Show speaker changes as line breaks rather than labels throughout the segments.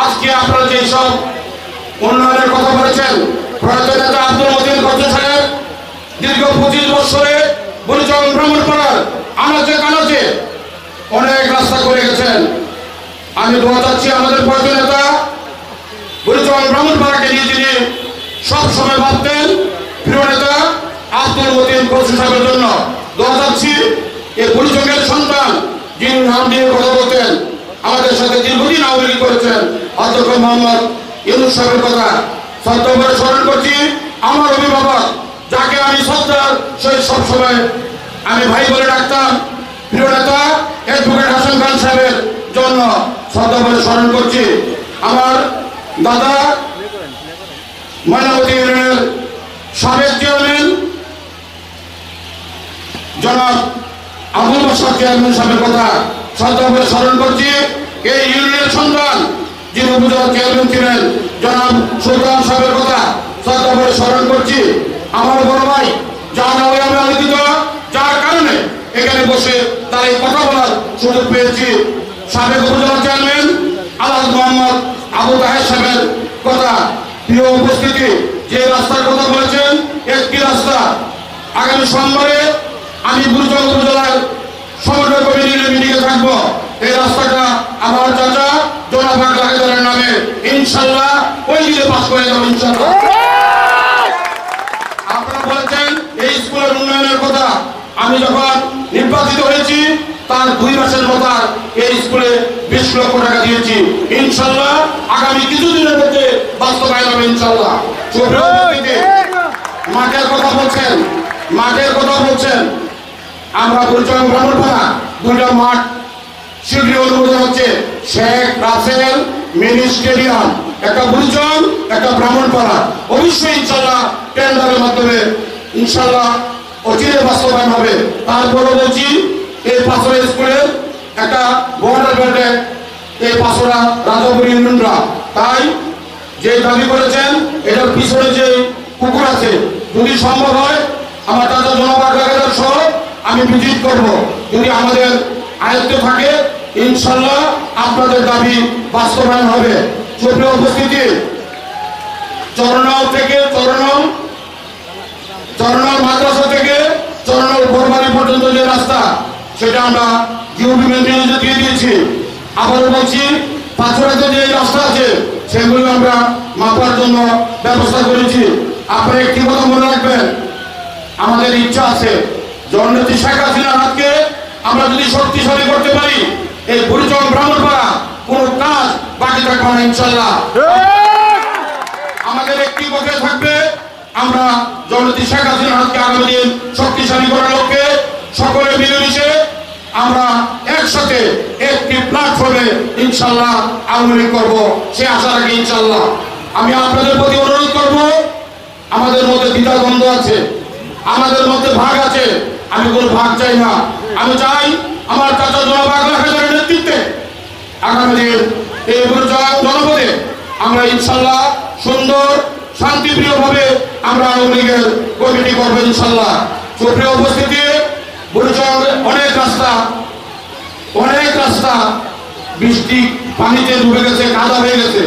আজকে আপনারা যে সব উন্নয়নের কথা বলেছেন প্রয়াত নেতা আব্দুল মতিন খরচ সাহেব দীর্ঘ পঁচিশ বছরে বরিচং ব্রাহ্মণপাড়ার আনাচে কানাচে অনেক রাস্তা করে গেছেন। আমি দোয়া চাচ্ছি আমাদের প্রয়াত নেতা বরিচং ব্রাহ্মণপাড়াকে নিয়ে যিনি সব সময় ভাবতেন, প্রিয় নেতা আব্দুল মতিন সাহেবের জন্য। দোয়া চাচ্ছি এই বরিচংয়ের সন্তান, যিনি নাম দিয়ে কথা বলতেন আমাদের সাথে দীর্ঘদিন আওয়ামী করেছেন, অধ্যক্ষ মোহাম্মদ ইউনুস সাহেবের কথা শ্রদ্ধা করে স্মরণ করছি। আমার অভিভাবক, যাকে আমি শ্রদ্ধার সহিত সবসময় আমি ভাই বলে ডাকতাম, প্রিয় নেতা অ্যাডভোকেট হাসান খান সাহেবের জন্য শ্রদ্ধা করে স্মরণ করছি। আমার দাদা ময়নামতি ইউনিয়নের সাবেক চেয়ারম্যান, জনাব আবুল বাসার চেয়ারম্যান সাহেবের কথা শ্রদ্ধা করে স্মরণ করছি। এই ইউনিয়নের সন্তান যিনি উপজেলা চেয়ারম্যান ছিলেন, জনাব সুলতান সাহেবের কথা শ্রদ্ধা করে স্মরণ করছি। আমার বড় ভাই, যার নামে আমি আলোচিত, যার কারণে এখানে বসে তার এই কথা বলার সুযোগ পেয়েছি। সাবেক উপজেলা চেয়ারম্যান আলাদ মোহাম্মদ আবু তাহের সাহেবের কথা। প্রিয় উপস্থিতি, যে রাস্তার কথা বলেছেন, একটি রাস্তা। আগামী সোমবারে আমি গুরুচন্দ্র উপজেলার সমন্বয় কমিটির মিটিংয়ে থাকব। এই রাস্তাটা আমার চাচা জোনাফাক লাগাতারের নামে। ইনশাল্লাহ ওই দিনে পাস করে যাব, ইনশাল্লাহ। আপনারা বলেছেন এই স্কুলের উন্নয়নের কথা। আমি যখন নির্বাচিত হয়েছি, তার দুই মাসের কথা এই স্কুলে বিশ লক্ষ টাকা দিয়েছি। ইনশাল্লাহ আগামী কিছুদিনের মধ্যে বাস্তবায়ন হবে, ইনশাল্লাহ। মাঠের কথা বলছেন, মাঠের কথা বলছেন। আমরা পরিচয় ব্রাহ্মণপাড়া দুইটা মাঠ শীঘ্রই অনুমোদন হচ্ছে শেখ রাসেল মিনি স্টেডিয়াম। একটা বুড়িচং একটা ব্রাহ্মণপাড়া অবশ্যই ইনশাল্লাহ টেন্ডারের মাধ্যমে ইনশাল্লাহ অচিরে বাস্তবায়ন হবে। তারপরে বলছি, এই পাঁচরা স্কুলের একটা বর্ডার বেল্টে এই পাঁচরা রাজাপুর ইউনিয়নরা। তাই যে দাবি করেছেন, এটার পিছনে যে পুকুর আছে, যদি সম্ভব হয়, আমার জনবাদ লাগাতার সহ আমি ভিজিট করব। যদি আমাদের আয়ত্তে থাকে ইনশাল্লাহ আপনাদের দাবি বাস্তবায়ন হবে। সুপ্রিয় উপস্থিতি চরনাও থেকে চরনাও চরনাও মাদ্রাসা থেকে চরনাও বোরবাড়ি পর্যন্ত যে রাস্তা, সেটা আমরা জিওপি মেনটেন্যান্সে দিয়ে দিয়েছি। আবারও বলছি পাঁচড়াতে যে রাস্তা আছে, সেগুলো আমরা মাপার জন্য ব্যবস্থা করেছি। আপনারা একটি কথা মনে রাখবেন, আমাদের ইচ্ছা আছে, জননেত্রী শেখ হাসিনার হাতকে আমরা যদি শক্তিশালী করতে পারি এই বুড়িচং ব্রাহ্মণপাড়া কোনো কাজ বাকি থাকবে না, ইনশাল্লাহ। আমাদের একটি পক্ষে থাকবে। আমরা জননেত্রী শেখ হাসিনার হাতকে আগামী দিন শক্তিশালী করার লক্ষ্যে সকলে মিলেমিশে আমরা একসাথে একটি প্ল্যাটফর্মে ইনশাল্লাহ আওয়ামী লীগ করব। সে আশা রাখি ইনশাল্লাহ। আমি আপনাদের প্রতি অনুরোধ করব, আমাদের মধ্যে দ্বিধা দ্বন্দ্ব আছে, আমাদের মধ্যে ভাগ আছে। আমি কোনো ভাগ চাই না। আমি চাই আমার চাচা জনবাগ হাজারের নেতৃত্বে আগামী দিন এই জনপদে আমরা ইনশাল্লাহ সুন্দর শান্তিপ্রিয় ভাবে আমরা আওয়ামী লীগের কমিটি করব ইনশাল্লাহ। সুপ্রিয় উপস্থিতি গুরুজন অনেক রাস্তা অনেক রাস্তা বৃষ্টি পানিতে ডুবে গেছে, কাদা হয়ে গেছে।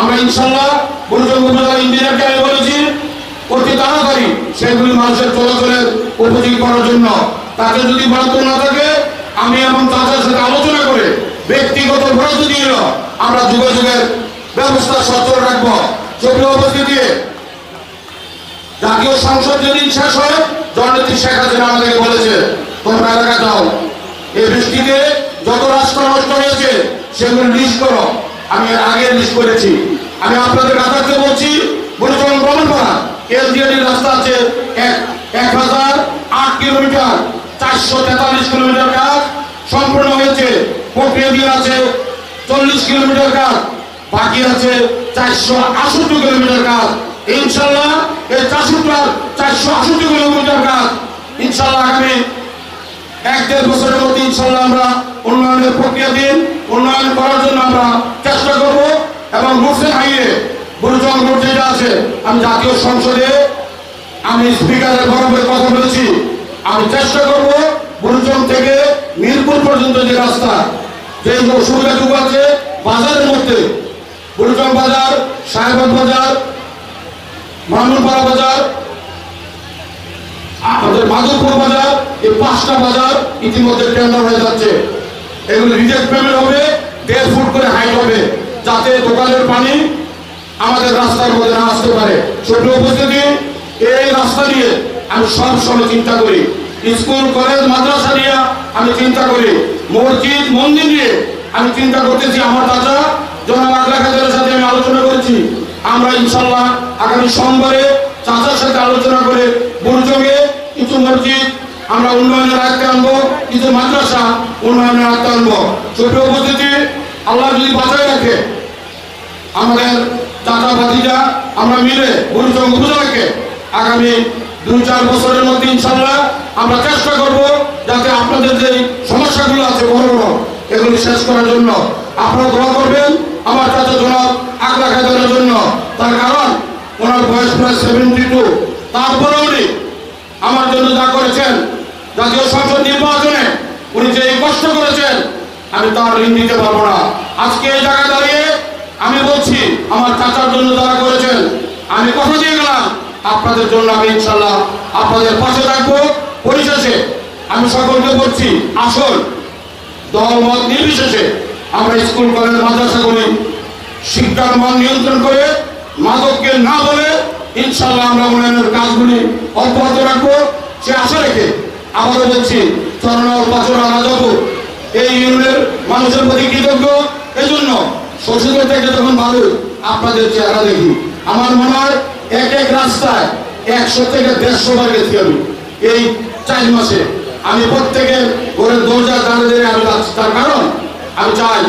আমরা ইনশাল্লাহ গুরুজন উপজেলা ইঞ্জিনিয়ারকে আমি বলেছি, অতি তাড়াতাড়ি সেগুলি মানুষের চলাচলের উপযোগী করার জন্য। তাতে যদি বরাদ্দ না থাকে আমি এবং চাচার সাথে আলোচনা করে ব্যক্তিগত বরাদ্দ দিয়ে আমরা যোগাযোগের ব্যবস্থা সচল রাখব। সুপ্রিয় উপস্থিতি জাতীয় সংসদ যেদিন শেষ হয়, জননেত্রী শেখ হাসিনা আমাদেরকে বলেছে, তোমরা এলাকা যাও। এই বৃষ্টিতে যত রাষ্ট্র নষ্ট হয়েছে, সেগুলো লিস্ট করো। আমি আগে লিস্ট করেছি। আমি আপনাদের কাছে বলছি বলেছিলাম ব্রহ্মণপাড়া এলজিএডি রাস্তা আছে এক হাজার আট কিলোমিটার। চারশো তেতাল্লিশ কিলোমিটার কাজ সম্পূর্ণ হয়েছে। প্রক্রিয়া আছে চল্লিশ কিলোমিটার কাজ, বাকি আছে চারশো আষট্টি কিলোমিটার কাজ। ইনশাল্লাহ চারশো কিলোমিটার কাজ ইনশাল্লাহ এক দেড় উন্নয়নের প্রক্রিয়া দিন উন্নয়ন করার জন্য আমরা চেষ্টা এবং আছে, আমি জাতীয় সংসদে আমি স্পিকারের বরাবর কথা বলেছি। আমি চেষ্টা করব গুরুজন থেকে মিরপুর পর্যন্ত যে রাস্তা, যে অসুবিধাটুকু আছে বাজারের মধ্যে। বুড়িচং বাজার সাহেবাদ বাজার ব্রাহ্মণপাড়া বাজার, আমাদের মাধবপুর বাজার, এই পাঁচটা বাজার ইতিমধ্যে টেন্ডার হয়ে যাচ্ছে। এগুলো রিজেক্ট পেমেন্ট হবে, দেড় ফুট করে হাইট হবে, যাতে দোকানের পানি আমাদের রাস্তার মধ্যে না আসতে পারে। ছোট উপস্থিতি, এই রাস্তা নিয়ে আমি সব সময় চিন্তা করি। স্কুল, কলেজ, মাদ্রাসা নিয়ে আমি চিন্তা করি। মসজিদ, মন্দির নিয়ে আমি চিন্তা করতেছি। আমার চাচা আগলা খাদের সাথে আমি আলোচনা করেছি। আমরা ইনশাল্লাহ আগামী সোমবারে চাচার সাথে আলোচনা করে বুড়জঙ্গে কিছু মসজিদ আমরা উন্নয়নের আয়ত্তে আনব, কিছু মাদ্রাসা উন্নয়নের আয়ত্তে আনব। ছোট উপস্থিতি, আল্লাহ যদি বাঁচায় রাখে, আমাদের চাচা ভাতিজা আমরা মিলে বুড়িচং উপজেলাকে আগামী দুই চার বছরের মধ্যে ইনশাল্লাহ আমরা চেষ্টা করব যাতে আপনাদের যে সমস্যাগুলো আছে বড় বড় এগুলি শেষ করার জন্য। আপনারা দোয়া করবেন আমার চাচা জনাব আগলা খাদানের জন্য। তার কারণ ওনার বয়স প্রায় সেভেন্টি টু তারপরে উনি আমার জন্য যা করেছেন, জাতীয় সংসদ নির্বাচনে উনি যে কষ্ট করেছেন, আমি তার ঋণ দিতে পারব না। আজকে এই জায়গায় দাঁড়িয়ে আমি বলছি, আমার চাচার জন্য যারা করেছেন, আমি কথা দিয়ে গেলাম। আপনাদের জন্য আমি ইনশাল্লাহ আপনাদের পাশে থাকব। পরিশেষে আমি সকলকে বলছি, আসল দল মত নির্বিশেষে আমরা স্কুল, কলেজ মাদ্রাসাগুলি শিক্ষার মান নিয়ন্ত্রণ করে মাদককে না বলে ইনশাল্লাহ আমরা উন্নয়নের কাজগুলি অব্যাহত রাখব। সে আশা রেখে আবারও বলছি, চরণাল পাচরা রাজাপুর, এই ইউনিয়নের মানুষের প্রতি কৃতজ্ঞ। এজন্য শ্বশুরের থেকে যখন ভালো আপনাদের চেহারা দেখি, আমার মনে হয় এক এক রাস্তায় একশো থেকে দেড়শো বার গেছি আমি। এই চার মাসে। আমি প্রত্যেকের ঘরের দরজা দাঁড়িয়ে আমি যাচ্ছি। তার কারণ, আমি চাই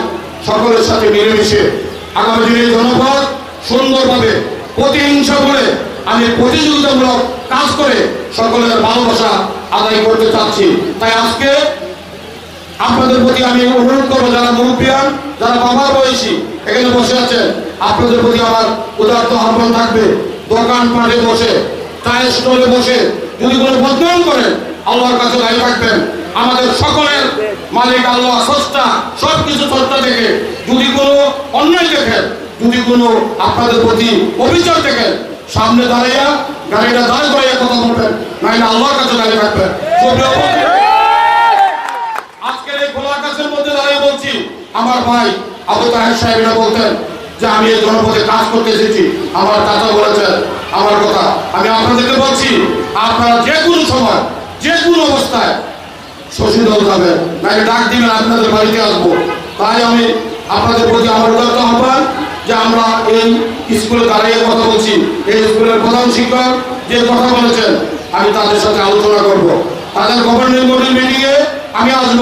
সকলের সাথে মিলেমিশে আগামী দিনে জনপদ সুন্দরভাবে প্রতিহিংসা করে আমি প্রতিযোগিতামূলক কাজ করে সকলের ভালোবাসা আদায় করতে চাচ্ছি। তাই আজকে আপনাদের প্রতি আমি অনুরোধ করব, যারা মুরব্বিয়ান, যারা বাবার বয়সী, এখানে বসে আছেন, আপনাদের প্রতি আমার উদার্ত আহ্বান থাকবে। দোকান পাটে বসে চায়ের স্টলে বসে যদি কোনো বদনাম করেন আল্লাহর কাছে দাঁড়িয়ে থাকবেন। আমাদের সকলের মালিক আল্লাহ, সস্তা সব কিছু সস্তা থেকে যদি কোনো অন্যায় দেখেন যদি কোনো আপনাদের প্রতি অভিযোগ দেখেন সামনে দাঁড়াইয়া গাড়িটা দাঁড় করাইয়া কথা বলবেন নাইলে আল্লাহর কাছে দাঁড়িয়ে থাকবেন। আজকের এই খোলা আকাশের মধ্যে দাঁড়িয়ে বলছি, আমার ভাই আবু তাহের সাহেবরা বলতেন যে আমি এই জনপদে কাজ করতে এসেছি। আমার চাচা বলেছেন, আমার কথা। আমি আপনাদেরকে বলছি, আপনারা যে কোনো সময়, যে কোনো অবস্থায় দল যাবেন নাকি ডাক দিবেন আপনাদের বাড়িতে আসব। তাই আমি আপনাদের প্রতি আমার উদার্ত আহ্বান যে আমরা এই স্কুলে দাঁড়িয়ে কথা বলছি। এই স্কুলের প্রধান শিক্ষক যে কথা বলেছেন, আমি তাদের সাথে আলোচনা করব। তাদের গভর্নিং বডির মিটিংয়ে আমি আসব।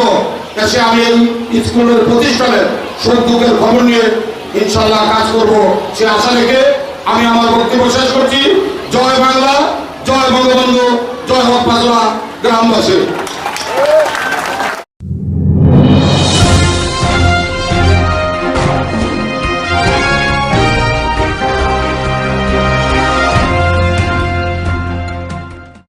এসে আমি এই স্কুলের প্রতিষ্ঠানের দুঃখের খবর নিয়ে ইনশাল্লাহ কাজ করব। সে আশা রেখে আমি আমার বক্তব্য শেষ করছি। জয় বাংলা, জয় বঙ্গবন্ধু, জয় হক পাতলা গ্রামবাসী।